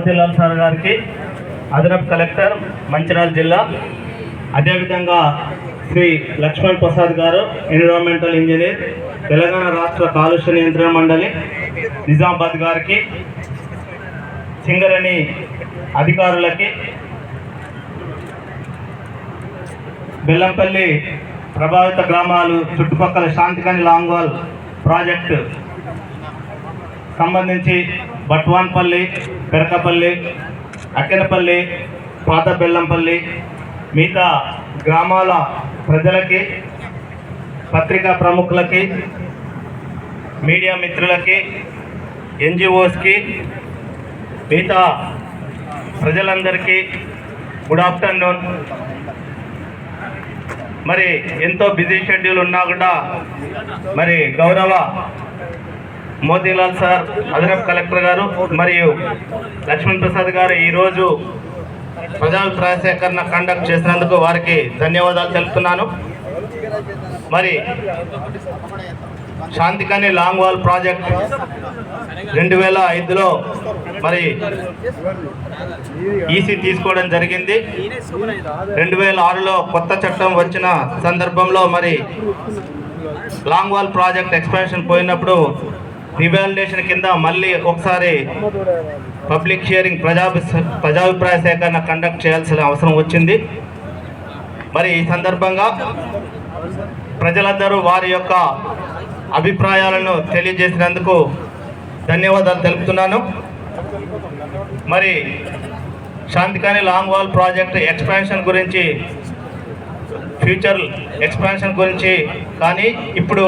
Motilal sir గారికి అదనపు collector Mancherial జిల్లా. అదేవిధంగా శ్రీ లక్ష్మణ్ ప్రసాద్ గారు ఎన్విరాన్మెంటల్ ఇంజనీర్ తెలంగాణ రాష్ట్ర కాలుష్య నియంత్రణ మండలి నిజామాబాద్ గారికి సింగరణి అధికారులకి బెల్లంపల్లి ప్రభావిత గ్రామాలు చుట్టుపక్కల శాంతికని లాంగ్వాల్ ప్రాజెక్టు సంబంధించి బట్వాన్పల్లి పెరకపల్లి అక్కెనపల్లి పాత బెల్లంపల్లి మిగతా గ్రామాల ప్రజలకి పత్రికా ప్రముఖులకి మీడియా మిత్రులకి ఎన్జిఓస్కి మిగతా ప్రజలందరికీ గుడ్ ఆఫ్టర్నూన్. మరి ఎంతో బిజీ షెడ్యూల్ ఉన్నా కూడా మరి గౌరవ మోతీలాల్ సార్ అదనపు కలెక్టర్ గారు మరియు లక్ష్మణ్ ప్రసాద్ గారు ఈరోజు ప్రజా సేకరణ కండక్ట్ చేసినందుకు వారికి ధన్యవాదాలు తెలుపుతున్నాను. మరి శాంతికని లాంగ్ వాల్ ప్రాజెక్ట్ రెండు వేల ఐదులో మరి ఈసీ తీసుకోవడం జరిగింది. రెండు వేల ఆరులో కొత్త చట్టం వచ్చిన సందర్భంలో మరి లాంగ్ వాల్ ప్రాజెక్ట్ ఎక్స్పాన్షన్ పోయినప్పుడు రివాలిడేషన్ కింద మళ్ళీ ఒకసారి పబ్లిక్ హియరింగ్ ప్రజాభి ప్రజాభిప్రాయ సేకరణ కండక్ట్ చేయాల్సిన అవసరం వచ్చింది. మరి ఈ సందర్భంగా ప్రజలందరూ వారి యొక్క అభిప్రాయాలను తెలియజేసినందుకు ధన్యవాదాలు తెలుపుతున్నాను. మరి శాంతికాని లాంగ్ వాల్ ప్రాజెక్ట్ ఎక్స్పాన్షన్ గురించి ఫ్యూచర్ ఎక్స్పాన్షన్ గురించి కానీ ఇప్పుడు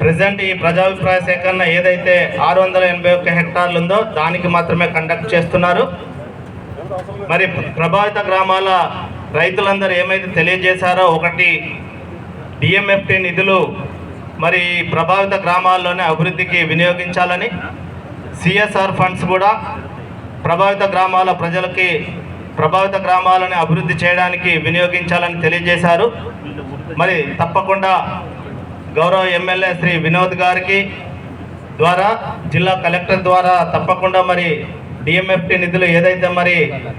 ప్రజెంట్ ఈ ప్రజాభిప్రాయ సేకరణ ఏదైతే ఆరు వందల ఎనభై ఒక్క హెక్టార్లు ఉందో దానికి మాత్రమే కండక్ట్ చేస్తున్నారు. మరి ప్రభావిత గ్రామాల రైతులందరూ ఏమైతే తెలియజేశారో ఒకటి డిఎంఎఫ్టి నిధులు మరి ఈ ప్రభావిత గ్రామాల్లోనే అభివృద్ధికి వినియోగించాలని సిఎస్ఆర్ ఫండ్స్ కూడా ప్రభావిత గ్రామాల ప్రజలకి ప్రభావిత గ్రామాలను అభివృద్ధి చేయడానికి వినియోగించాలని తెలియజేశారు. మరి తప్పకుండా గౌరవ ఎమ్మెల్యే శ్రీ వినోద్ గారికి ద్వారా జిల్లా కలెక్టర్ ద్వారా తప్పకుండా మరి డిఎంఎఫ్టి నిధులు ఏదైతే మరి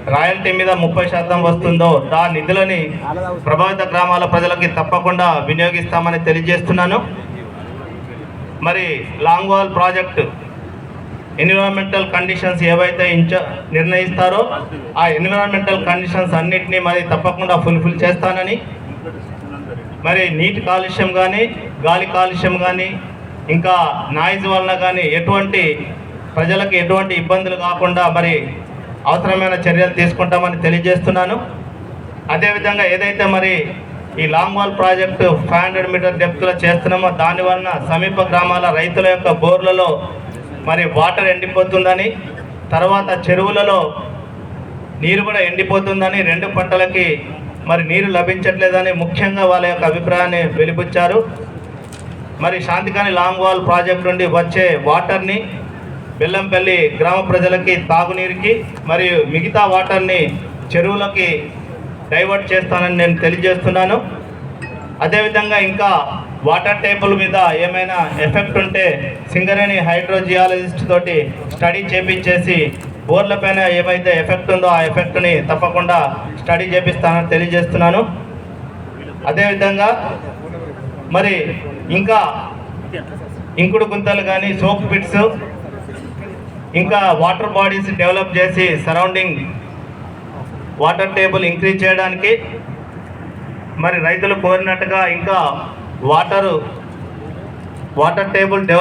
రాయల్టీ మీద ముప్పై శాతం వస్తుందో ఆ నిధులని ప్రభావిత గ్రామాల ప్రజలకి తప్పకుండా వినియోగిస్తామని తెలియజేస్తున్నాను. మరి long wall project environmental conditions ఏవైతే ఇంచ నిర్ణయిస్తారో ఆ ఎన్విరాన్మెంటల్ కండిషన్స్ అన్నిటినీ మరి తప్పకుండా ఫుల్ఫిల్ చేస్తానని మరి నీటి కాలుష్యం కానీ గాలి కాలుష్యం కానీ ఇంకా నాయిస్ వలన కానీ ఎటువంటి ప్రజలకు ఎటువంటి ఇబ్బందులు కాకుండా మరి అవసరమైన చర్యలు తీసుకుంటామని తెలియజేస్తున్నాను. అదేవిధంగా ఏదైతే మరి ఈ long wall project five hundred metre డెప్త్లో చేస్తున్నామో దాని వలన సమీప గ్రామాల రైతుల యొక్క బోర్లలో మరి వాటర్ ఎండిపోతుందని తర్వాత చెరువులలో నీరు కూడా ఎండిపోతుందని రెండు పంటలకి మరి నీరు లభించట్లేదని ముఖ్యంగా వాళ్ళ యొక్క అభిప్రాయాన్ని వెలిబుచ్చారు. మరి శాంతికాని లాంగ్ వాల్ ప్రాజెక్ట్ నుండి వచ్చే వాటర్ని బెల్లంపల్లి గ్రామ ప్రజలకి తాగునీరుకి మరియు మిగతా వాటర్ని చెరువులకి డైవర్ట్ చేస్తానని నేను తెలియజేస్తున్నాను. అదేవిధంగా ఇంకా వాటర్ టేబుల్ మీద ఏమైనా ఎఫెక్ట్ ఉంటే సింగరేణి హైడ్రోజియాలజిస్ట్ తోటి స్టడీ చేపించేసి బోర్ల పైన ఏమైతే ఎఫెక్ట్ ఉందో ఆ ఎఫెక్ట్ని తప్పకుండా స్టడీ చేపిస్తానని తెలియజేస్తున్నాను. అదేవిధంగా మరి ఇంకా ఇంకుడు గుంతలు కానీ సోప్ పిట్స్ ఇంకా వాటర్ బాడీస్ డెవలప్ చేసి సరౌండింగ్ వాటర్ టేబుల్ ఇంక్రీజ్ చేయడానికి మరి రైతులు కోరినట్టుగా ఇంకా వాటరు వాటర్ టేబుల్ డెవలప్